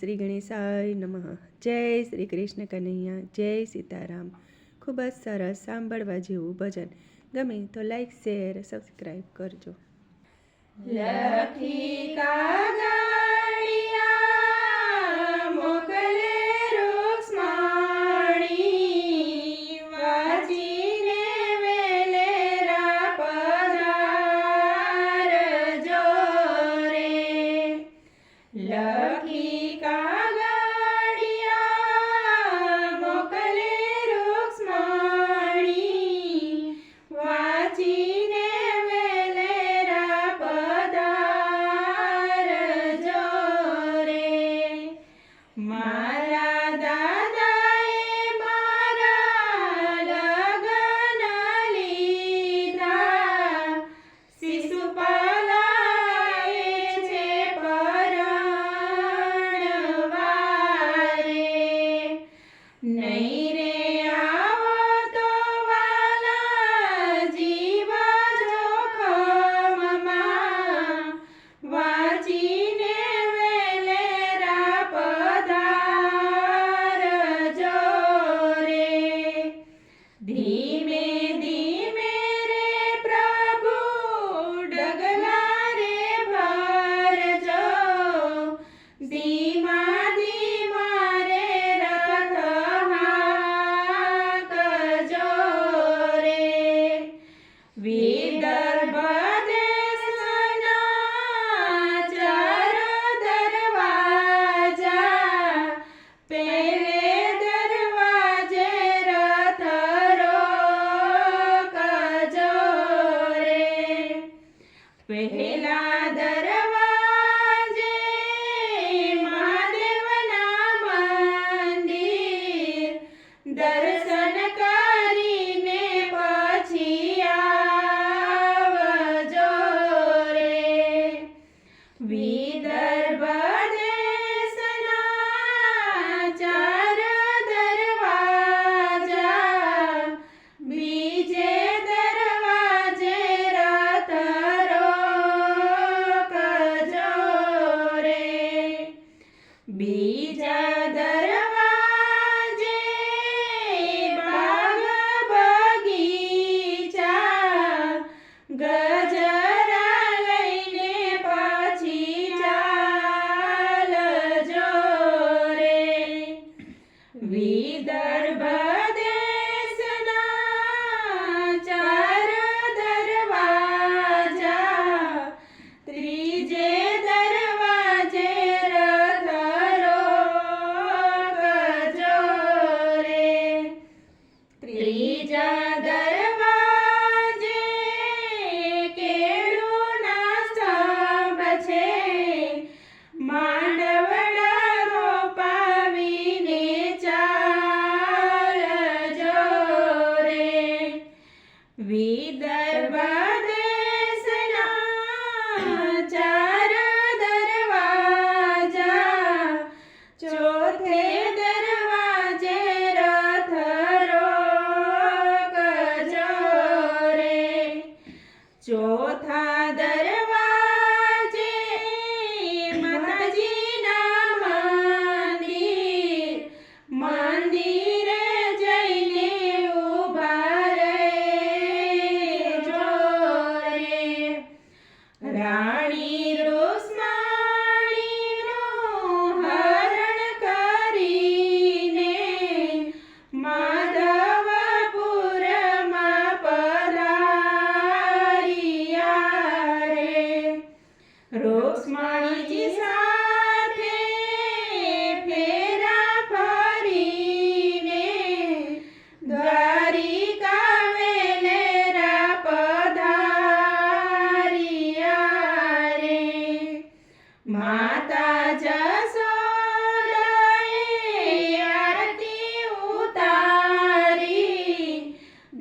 શ્રી ગણેશાય નમઃ. જય શ્રી કૃષ્ણ કનૈયા. જય સીતારામ. ખૂબ જ સરસ સાંભળવા જેવું ભજન. ગમે તો લાઈક શેર સબસ્ક્રાઈબ કરજો. લખી કા We બીજા દર વિદર્ભ